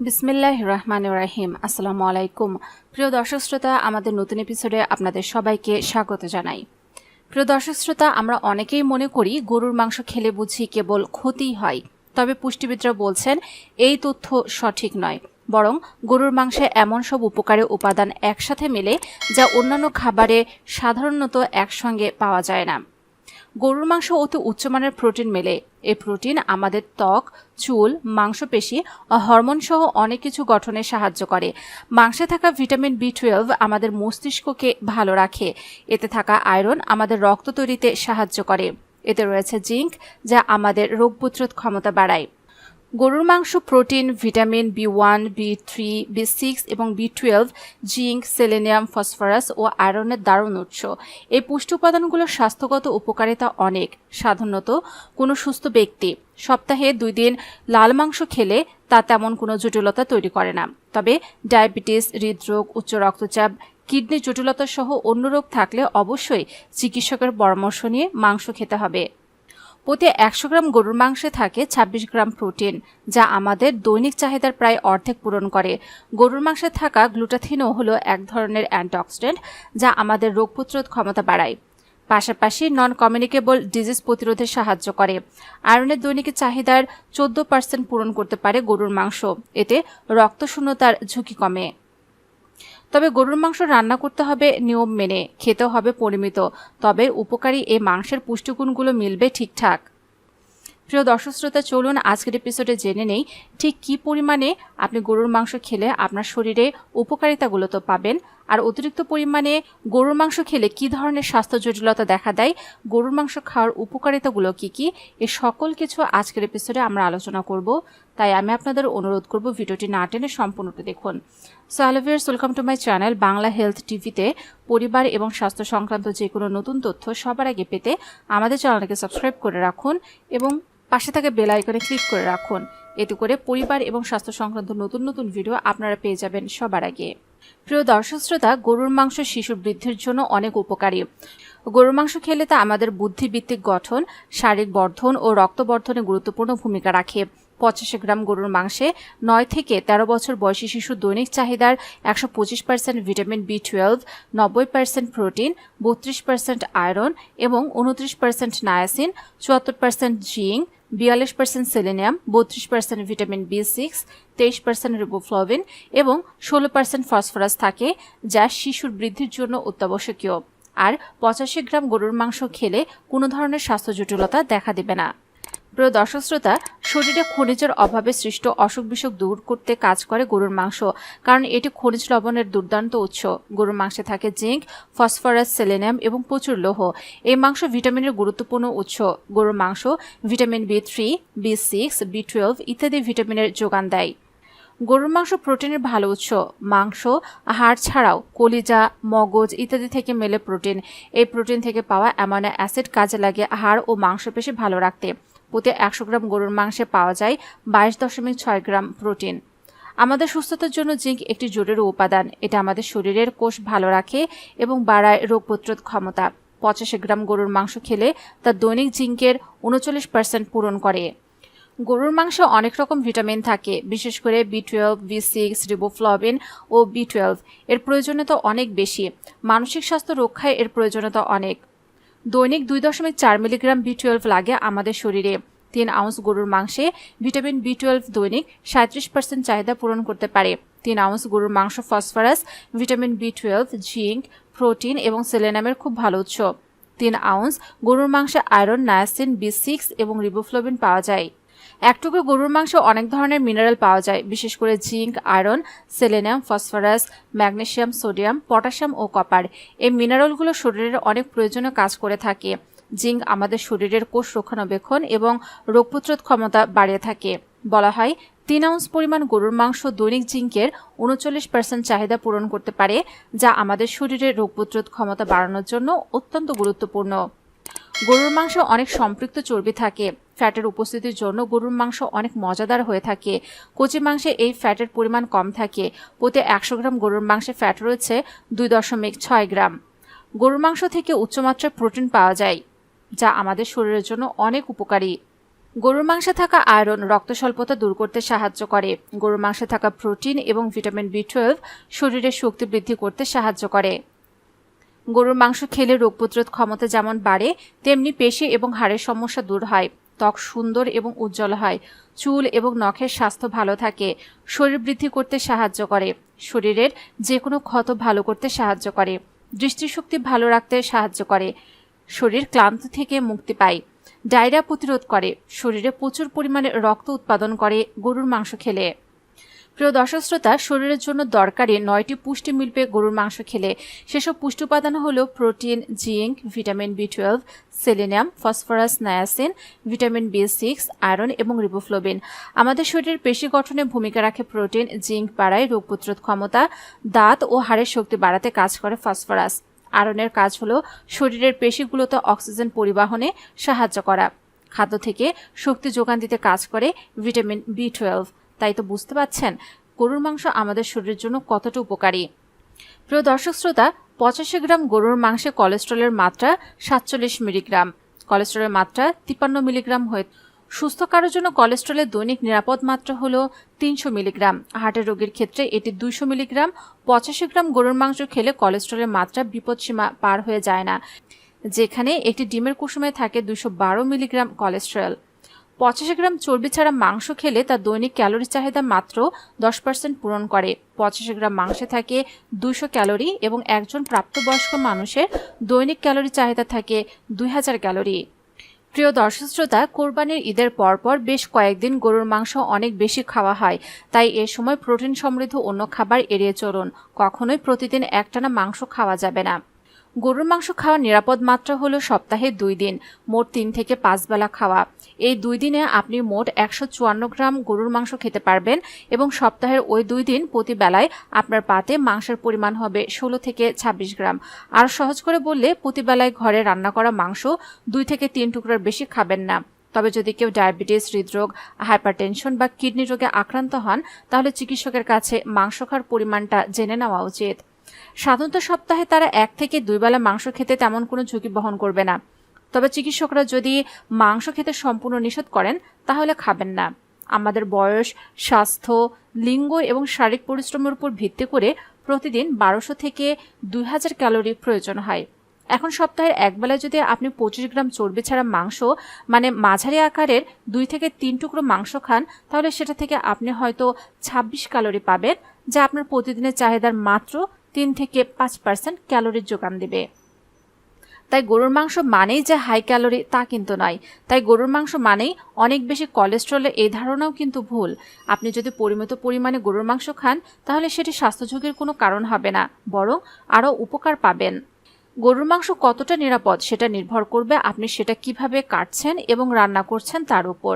বিসমিল্লাহ রহমান রাহিম আসসালামু আলাইকুম প্রিয় দর্শক শ্রোতা, আমাদের নতুন এপিসোডে আপনাদের সবাইকে স্বাগত জানাই। প্রিয় দর্শক শ্রোতা, আমরা অনেকেই মনে করি গরুর মাংস খেলে বুঝি কেবল ক্ষতিই হয়। তবে পুষ্টিবিদরা বলছেন, এই তথ্য সঠিক নয়। বরং গরুর মাংসে এমন সব উপকারী উপাদান একসাথে মেলে যা অন্যান্য খাবারে সাধারণত একসঙ্গে পাওয়া যায় না। গরুর মাংস অতি উচ্চমানের প্রোটিন মেলে এই প্রোটিন আমাদের ত্বক, চুল, মাংসপেশি ও হরমোন সহ অনেক কিছু গঠনে সাহায্য করে। মাংসে থাকা ভিটামিন বি টুয়েলভ আমাদের মস্তিষ্ককে ভালো রাখে। এতে থাকা আয়রন আমাদের রক্ত তৈরিতে সাহায্য করে। এতে রয়েছে জিঙ্ক, যা আমাদের রোগ প্রতিরোধ ক্ষমতা বাড়ায়। গরুর মাংস, protein, vitamin B one, B three, B six এবং B twelve zinc selenium, phosphorus ও আয়রনের দারুণ উৎস। এই পুষ্টি উপাদানগুলোর স্বাস্থ্যগত উপকারিতা অনেক। সাধারণত কোনো সুস্থ ব্যক্তি সপ্তাহে দুই দিন লাল মাংস খেলে তা তেমন কোনো জটিলতা তৈরি করে না। তবে ডায়াবেটিস, হৃদরোগ, উচ্চ রক্তচাপ, কিডনি জটিলতা সহ অন্য রোগ থাকলে অবশ্যই চিকিৎসকের পরামর্শ নিয়ে মাংস খেতে হবে। প্রতি একশো গ্রাম গরুর মাংসে থাকে ২৬ গ্রাম প্রোটিন, যা আমাদের দৈনিক চাহিদার প্রায় অর্ধেক পূরণ করে। গরুর মাংসে থাকা গ্লুটাথিনও হলো এক ধরনের অ্যান্টিঅক্সিডেন্ট, যা আমাদের রোগ প্রতিরোধ ক্ষমতা বাড়ায়। পাশাপাশি নন কমিউনিকেবল ডিজিজ প্রতিরোধে সাহায্য করে। আয়রনের দৈনিক চাহিদার চোদ্দ পার্সেন্ট পূরণ করতে পারে গরুর মাংস। এতে রক্তশূন্যতার ঝুঁকি কমে। তবে গরুর মাংস রান্না করতে হবে নিয়ম মেনে খেতে হবে পরিমিত। তবে উপকারী এই মাংসের পুষ্টিগুণগুলো মিলবে ঠিকঠাক। প্রিয় দর্শক শ্রোতা, চলুন আজকের এপিসোডে জেনে নেই ঠিক কি পরিমাণে আপনি গরুর মাংস খেলে আপনার শরীরে উপকারিতাগুলো তো পাবেন। আর অতিরিক্ত পরিমাণে গরুর মাংস খেলে কি ধরনের স্বাস্থ্য জটিলতা দেখা দেয়? গরুর মাংস খাওয়ার উপকারিতাগুলো কি কি? এ সকল কিছু আজকের এপিসোডে আমরা আলোচনা করব। তাই আমি আপনাদের অনুরোধ করব ভিডিওটি না টেনে সম্পূর্ণটা দেখুন। So hello viewers welcome to my channel Bangla health টিভিতে পরিবার এবং স্বাস্থ্য সংক্রান্ত যে কোনো নতুন তথ্য সবার আগে পেতে আমাদের চ্যানেলকে সাবস্ক্রাইব করে রাখুন এবং পাশে থাকা বেল আইকনে ক্লিক করে রাখুন। এতে করে পরিবার এবং স্বাস্থ্য সংক্রান্ত নতুন নতুন ভিডিও আপনারা পেয়ে যাবেন সবার আগে। প্রিয় দর্শক শ্রোতা, গরুর মাংস শিশুর বৃদ্ধির জন্য অনেক উপকারী। গরুর মাংস খেলে তা আমাদের বুদ্ধিভিত্তিক গঠন, শারীরিক বর্ধন ও রক্তবর্ধনে গুরুত্বপূর্ণ ভূমিকা রাখে। পঁচাশি গ্রাম গরুর মাংসে নয় থেকে ১৩ বছর বয়সী শিশুর দৈনিক চাহিদার একশো পঁচিশ পার্সেন্ট ভিটামিন বি টুয়েলভ, নব্বই পার্সেন্ট প্রোটিন, বত্রিশ পার্সেন্ট আয়রন এবং উনত্রিশ পার্সেন্ট নায়াসিন, চুয়াত্তর পার্সেন্ট জিঙ্ক বিয়াল্লিশ পার্সেন্ট সেলেনিয়াম বত্রিশ পার্সেন্ট ভিটামিন বি সিক্স তেইশ পার্সেন্ট রিবোফ্লোভিন এবং ষোলো পার্সেন্ট ফসফরাস থাকে, যা শিশুর বৃদ্ধির জন্য অত্যাবশ্যকীয়। আর পঁচাশি গ্রাম গরুর মাংস খেলে কোনো ধরনের স্বাস্থ্য জটিলতা দেখা দেবে না। প্রিয় দর্শক শ্রোতা, শরীরে খনিজের অভাবে সৃষ্ট অসুখ বিসুখ দূর করতে কাজ করে গরুর মাংস, কারণ এটি খনিজ লবণের দুর্দান্ত উৎস। গরুর মাংসে থাকে জিঙ্ক, ফসফরাস, সেলেনিয়াম এবং প্রচুর লোহ। এই মাংস ভিটামিনের গুরুত্বপূর্ণ উৎস। গরুর মাংস vitamin B three, B six, B twelve ইত্যাদি ভিটামিনের যোগান দেয়। গরুর মাংস প্রোটিনের ভালো উৎস। মাংস হাড় ছাড়াও কলিজা, মগজ ইত্যাদি থেকে মেলে প্রোটিন। এই প্রোটিন থেকে পাওয়া অ্যামাইনো অ্যাসিড কাজে লাগে হাড় ও মাংসপেশি ভালো রাখতে। প্রতি একশো গ্রাম গরুর মাংসে পাওয়া যায় বাইশ দশমিক ছয় গ্রাম প্রোটিন। আমাদের সুস্থতার জন্য জিঙ্ক একটি জরুরি উপাদান। এটা আমাদের শরীরের কোষ ভালো রাখে এবং বাড়ায় রোগ প্রতিরোধ ক্ষমতা। পঁচাশি গ্রাম গরুর মাংস খেলে তা দৈনিক জিঙ্কের উনচল্লিশ পার্সেন্ট পূরণ করে। গরুর মাংসে অনেক রকম ভিটামিন থাকে, বিশেষ করে B twelve, B six, riboflavin ও বি টুয়েলভ। এর প্রয়োজনীয়তা অনেক বেশি। মানসিক স্বাস্থ্য রক্ষায় এর প্রয়োজনীয়তা অনেক। দৈনিক দুই দশমিক চার মিলিগ্রাম বি টুয়েলভ লাগে আমাদের শরীরে। তিন আউন্স গরুর মাংসে ভিটামিন বি টুয়েলভ দৈনিক সাঁত্রিশ পার্সেন্ট চাহিদা পূরণ করতে পারে। তিন আউন্স গরুর মাংস phosphorus, vitamin B twelve zinc protein এবং সেলেনামের খুব ভালো উৎস। তিন আউন্স গরুর মাংসে আয়রন, নায়াসিন, বি সিক্স এবং রিবোফ্লোবিন পাওয়া যায়। এক টুকরো গরুর মাংসে অনেক ধরনের মিনারেল পাওয়া যায়, বিশেষ করে zinc, iron selenium phosphorus magnesium sodium potassium ও কপার এই মিনারেলগুলো শরীরের অনেক প্রয়োজনীয় কাজ করে থাকে। জিঙ্ক আমাদের শরীরের কোষ রক্ষণাবেক্ষণ এবং রোগ প্রতিরোধ ক্ষমতা বাড়িয়ে থাকে। বলা হয়, তিন আউন্স পরিমাণ গরুর মাংস দৈনিক জিঙ্কের উনচল্লিশ পার্সেন্ট চাহিদা পূরণ করতে পারে, যা আমাদের শরীরের রোগ প্রতিরোধ ক্ষমতা বাড়ানোর জন্য অত্যন্ত গুরুত্বপূর্ণ। গরুর মাংস অনেক সম্পৃক্ত চর্বি থাকে। ফ্যাটের উপস্থিতির জন্য গরুর মাংস অনেক মজাদার হয়ে থাকে। কচি মাংসে এই ফ্যাটের পরিমাণ কম থাকে। প্রতি একশো গ্রাম গরুর মাংসে ফ্যাট রয়েছে দুই দশমিক ছয় গ্রাম। গরুর মাংস থেকে উচ্চমাত্রায় প্রোটিন পাওয়া যায়, যা আমাদের শরীরের জন্য অনেক উপকারী। গরুর মাংসে থাকা আয়রন রক্ত স্বল্পতা দূর করতে সাহায্য করে। গরুর মাংসে থাকা প্রোটিন এবং ভিটামিন বি টুয়েলভ শরীরের শক্তি বৃদ্ধি করতে সাহায্য করে। গরুর মাংস খেলে রোগ প্রতিরোধ ক্ষমতা যেমন বাড়ে, তেমনি পেশি এবং হাড়ের সমস্যা দূর হয়, ত্বক সুন্দর এবং উজ্জ্বল হয়, চুল এবং নখের স্বাস্থ্য ভালো থাকে, শরীর বৃদ্ধি করতে সাহায্য করে, শরীরের যে কোনো ক্ষত ভালো করতে সাহায্য করে, দৃষ্টিশক্তি ভালো রাখতে সাহায্য করে, শরীর ক্লান্ত থেকে মুক্তি পায়, ডায়রিয়া প্রতিরোধ করে, শরীরে প্রচুর পরিমাণে রক্ত উৎপাদন করে গরুর মাংস খেলে। প্রিয় দর্শক শ্রোতা, শরীরের জন্য দরকারি নয়টি পুষ্টি মিলবে গরুর মাংস খেলে সেসব পুষ্টি উপাদান হল protein, zinc, vitamin B twelve, selenium, phosphorus, niacin, vitamin B six, iron এবং রিবোফ্লোবিন। আমাদের শরীরের পেশি গঠনে ভূমিকা রাখে প্রোটিন, জিঙ্ক বাড়ায় রোগ প্রতিরোধ ক্ষমতা, দাঁত ও হাড়ের শক্তি বাড়াতে কাজ করে ফসফরাস। আয়রনের কাজ হলো শরীরের পেশিগুলোতে অক্সিজেন পরিবহনে সাহায্য করা। খাদ্য থেকে শক্তি যোগান দিতে কাজ করে ভিটামিন বি টুয়েলভ। তাই তো বুঝতে পাচ্ছেন গরুর মাংস আমাদের শরীরের জন্য কতটা উপকারী। প্রিয় দর্শক শ্রোতা, পঁচাশি গ্রাম গরুর মাংসে কোলেস্ট্রলের মাত্রা সাতচল্লিশ মিলিগ্রাম। কোলেস্ট্রলের মাত্রা তিপ্পান্ন মিলিগ্রাম হয়ে সুস্থ কারোর জন্য কোলেস্ট্রলের দৈনিক নিরাপদ মাত্রা হল তিনশো মিলিগ্রাম। হার্টের রোগীর ক্ষেত্রে এটি দুইশো মিলিগ্রাম। পঁচাশি গ্রাম গরুর মাংস খেলে কোলেস্ট্রলের মাত্রা বিপদসীমা পার হয়ে যায় না। যেখানে একটি ডিমের কুসুমে থাকে দুশো মিলিগ্রাম কোলেস্ট্রল। পঁচাশি গ্রাম চর্বি ছাড়া মাংস খেলে তার দৈনিক ক্যালোরি চাহিদা মাত্র দশ পার্সেন্ট পূরণ করে। পঁচাশি গ্রাম মাংসে থাকে দুশো ক্যালোরি এবং একজন প্রাপ্তবয়স্ক মানুষের দৈনিক ক্যালোরি চাহিদা থাকে দুই হাজার ক্যালোরি। প্রিয় দর্শক শ্রোতা, কোরবানির ঈদের পরপর বেশ কয়েকদিন গরুর মাংস অনেক বেশি খাওয়া হয়। তাই এ সময় প্রোটিন সমৃদ্ধ অন্য খাবার এড়িয়ে চলুন। কখনোই প্রতিদিন একটানা মাংস খাওয়া যাবে না। গরুর মাংস খাওয়ার নিরাপদ মাত্রা হলো সপ্তাহে দুই দিন, মোট তিন থেকে পাঁচ বেলা খাওয়া। এই দুই দিনে আপনি মোট একশো চুয়ান্ন গ্রাম গরুর মাংস খেতে পারবেন এবং সপ্তাহের ওই দুই দিন প্রতি বেলায় আপনার পাতে মাংসের পরিমাণ হবে ষোলো থেকে ছাব্বিশ গ্রাম। আর সহজ করে বললে, প্রতি বেলায় ঘরে রান্না করা মাংস দুই থেকে তিন টুকরার বেশি খাবেন না। তবে যদি কেউ ডায়াবেটিস, হৃদরোগ, হাইপারটেনশন বা কিডনি রোগে আক্রান্ত হন, তাহলে চিকিৎসকের কাছে মাংস খাওয়ার পরিমাণটা জেনে নেওয়া উচিত। সাধারণত সপ্তাহে তারা এক থেকে দুই বেলা মাংস খেতে তেমন কোনো ঝুঁকি বহন করবে না। তবে চিকিৎসকরা যদি মাংস খেতে সম্পূর্ণ নিষেধ করেন, তাহলে খাবেন না। আমাদের বয়স, স্বাস্থ্য, লিঙ্গ এবং শারীরিক পরিশ্রমের উপর ভিত্তি করে প্রতিদিন বারোশো থেকে দুই হাজার ক্যালোরি প্রয়োজন হয়। এখন সপ্তাহের একবেলায় যদি আপনি পঁচিশ গ্রাম চর্বি ছাড়া মাংস মানে মাঝারি আকারের দুই থেকে তিন টুকরো মাংস খান, তাহলে সেটা থেকে আপনি হয়তো ছাব্বিশ ক্যালোরি পাবেন, যা আপনার প্রতিদিনের চাহিদার মাত্র তিন থেকে পাঁচ পার্সেন্ট ক্যালোরির যোগান দেবে। তাই গরুর মাংস মানেই যে হাই ক্যালোরি তা কিন্তু নয়। তাই গরুর মাংস মানেই অনেক বেশি কোলেস্ট্রলের এই ধারণাও কিন্তু ভুল। আপনি যদি পরিমিত পরিমাণে গরুর মাংস খান, তাহলে সেটি স্বাস্থ্য ঝুঁকির কোনো কারণ হবে না, বরং আরও উপকার পাবেন। গরুর মাংস কতটা নিরাপদ সেটা নির্ভর করবে আপনি সেটা কীভাবে কাটছেন এবং রান্না করছেন তার উপর।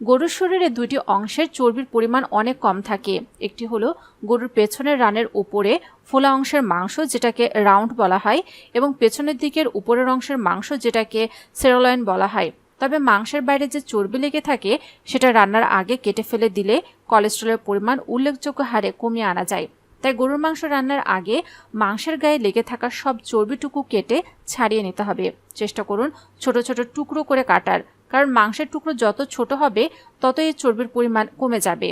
গরুর শরীরে দুইটি অংশের চর্বির পরিমাণ অনেক কম থাকে। একটি হলো গরুর পেছনের রানের উপরে ফোলা অংশের মাংস, যেটাকে রাউন্ড বলা হয়, এবং পেছনের দিকের উপরের অংশের মাংস, যেটাকে সেরোলয়েন বলা হয়। তবে মাংসের বাইরে যে চর্বি লেগে থাকে, সেটা রান্নার আগে কেটে ফেলে দিলে কোলেস্ট্রলের পরিমাণ উল্লেখযোগ্য হারে কমিয়ে আনা যায়। তাই গরুর মাংস রান্নার আগে মাংসের গায়ে লেগে থাকা সব চর্বিটুকু কেটে ছাড়িয়ে নিতে হবে। চেষ্টা করুন ছোট ছোট টুকরো করে কাটার। কারণ মাংসের টুকরো যত ছোট হবে তত এই চর্বির পরিমাণ কমে যাবে।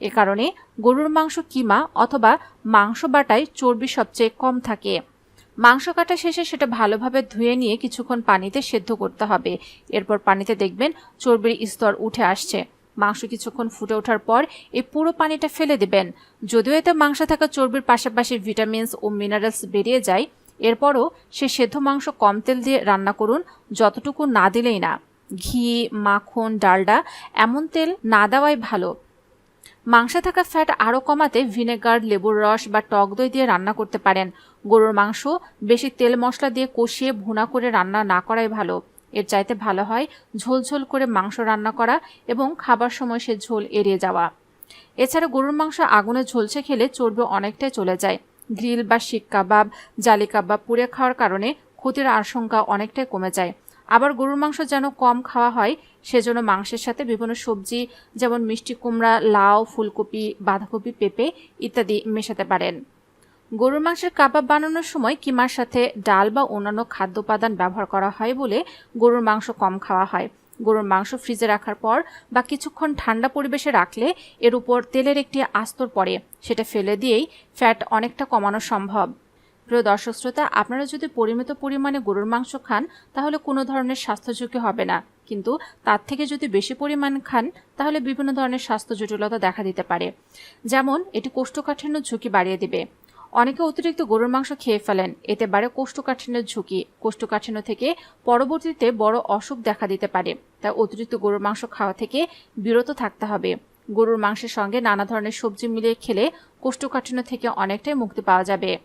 এ কারণে গরুর মাংস কিমা অথবা মাংস বাটায় চর্বি সবচেয়ে কম থাকে। মাংস কাটা শেষে সেটা ভালোভাবে ধুয়ে নিয়ে কিছুক্ষণ পানিতে সেদ্ধ করতে হবে। এরপর পানিতে দেখবেন চর্বির স্তর উঠে আসছে। মাংস কিছুক্ষণ ফুটে ওঠার পর এই পুরো পানিটা ফেলে দেবেন। যদিও এতে মাংসে থাকা চর্বির পাশাপাশি ভিটামিনস ও মিনারেলস বেরিয়ে যায়, এরপরও সে সেদ্ধ মাংস কম তেল দিয়ে রান্না করুন, যতটুকু না দিলেই না। ঘি, মাখন, ডালডা, এমন তেল না দেওয়াই ভালো। মাংসে থাকা ফ্যাট আরও কমাতে ভিনেগার, লেবুর রস বা টক দই দিয়ে রান্না করতে পারেন। গরুর মাংস, বেশি তেল মশলা দিয়ে কষিয়ে ভুনা করে রান্না না করাই ভালো। এর চাইতে ভালো হয় ঝোলঝোল করে মাংস রান্না করা এবং খাবার সময় সে ঝোল এড়িয়ে যাওয়া। এছাড়া গরুর মাংস আগুনে ঝলসে খেলে চর্বি অনেকটাই চলে যায়। গ্রিল বা শিক কাবাব, জালি কাবাব পুড়ে খাওয়ার কারণে ক্ষতির আশঙ্কা অনেকটাই কমে যায়। আবার গরুর মাংস যেন কম খাওয়া হয়, সেজন্য মাংসের সাথে বিভিন্ন সবজি, যেমন মিষ্টি কুমড়া, লাউ, ফুলকপি, বাঁধাকপি, পেঁপে ইত্যাদি মেশাতে পারেন। গরুর মাংসের কাবাব বানানোর সময় কিমার সাথে ডাল বা অন্যান্য খাদ্য উপাদান ব্যবহার করা হয় বলে গরুর মাংস কম খাওয়া হয়। গরুর মাংস ফ্রিজে রাখার পর বা কিছুক্ষণ ঠান্ডা পরিবেশে রাখলে এর উপর তেলের একটি আস্তর পড়ে, সেটা ফেলে দিয়েই ফ্যাট অনেকটা কমানো সম্ভব। প্রিয় দর্শক শ্রোতা, আপনারা যদি পরিমিত পরিমাণে গরুর মাংস খান, তাহলে কোনো ধরনের স্বাস্থ্য ঝুঁকি হবে না। কিন্তু তার থেকে যদি বেশি পরিমাণ খান, তাহলে বিভিন্ন ধরনের স্বাস্থ্য জটিলতা দেখা দিতে পারে। যেমন, এটি কোষ্ঠকাঠিন্য ঝুঁকি বাড়িয়ে দিবে। অনেকে অতিরিক্ত গরুর মাংস খেয়ে ফেলেন। এতে বাড়ে কোষ্ঠকাঠিন্যের ঝুঁকি। কোষ্ঠকাঠিন্য থেকে পরবর্তীতে বড় অসুখ দেখা দিতে পারে। তাই অতিরিক্ত গরুর মাংস খাওয়া থেকে বিরত থাকতে হবে। গরুর মাংসের সঙ্গে নানা ধরনের সবজি মিলিয়ে খেলে কোষ্ঠকাঠিন্য থেকে অনেকটাই মুক্তি পাওয়া যাবে।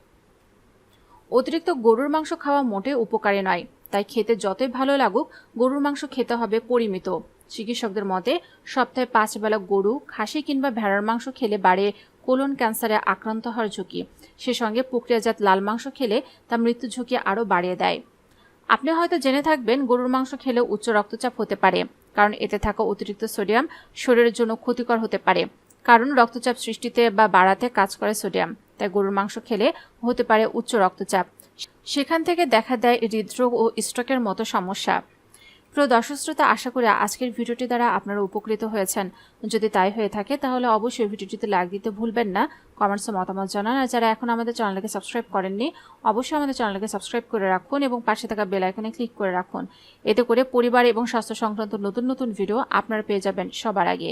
অতিরিক্ত গরুর মাংস খাওয়া মোটে উপকারে নয়। তাই খেতে যতই ভালো লাগুক, গরুর মাংস খেতে হবে পরিমিত। চিকিৎসকদের মতে, সপ্তাহে পাঁচ বেলা গরু, খাসি কিংবা ভেড়ার মাংস খেলে বাড়ে কোলন ক্যান্সারে আক্রান্ত হওয়ার ঝুঁকি। সে সঙ্গে প্রক্রিয়াজাত লাল মাংস খেলে তা মৃত্যু ঝুঁকি আরও বাড়িয়ে দেয়। আপনি হয়তো জেনে থাকবেন, গরুর মাংস খেলে উচ্চ রক্তচাপ হতে পারে, কারণ এতে থাকা অতিরিক্ত সোডিয়াম শরীরের জন্য ক্ষতিকর হতে পারে। কারণ রক্তচাপ সৃষ্টিতে বা বাড়াতে কাজ করে সোডিয়াম, তাই গরুর মাংস খেলে হতে পারে উচ্চ রক্তচাপ। সেখান থেকে দেখা দেয় হৃদরোগ ও স্ট্রোকের মতো সমস্যা। প্রিয় দর্শক শ্রোতা, আশা করি আজকের ভিডিওটি দ্বারা আপনারা উপকৃত হয়েছেন। যদি তাই হয়ে থাকে, তাহলে অবশ্যই ভিডিওটিতে লাইক দিতে ভুলবেন না। কমেন্টসে মতামত জানান। আর যারা এখন আমাদের চ্যানেলকে সাবস্ক্রাইব করেননি, অবশ্যই আমাদের চ্যানেলকে সাবস্ক্রাইব করে রাখুন এবং পাশে থাকা বেল আইকনে ক্লিক করে রাখুন। এতে করে পরিবার এবং স্বাস্থ্য সংক্রান্ত নতুন নতুন ভিডিও আপনারা পেয়ে যাবেন সবার আগে।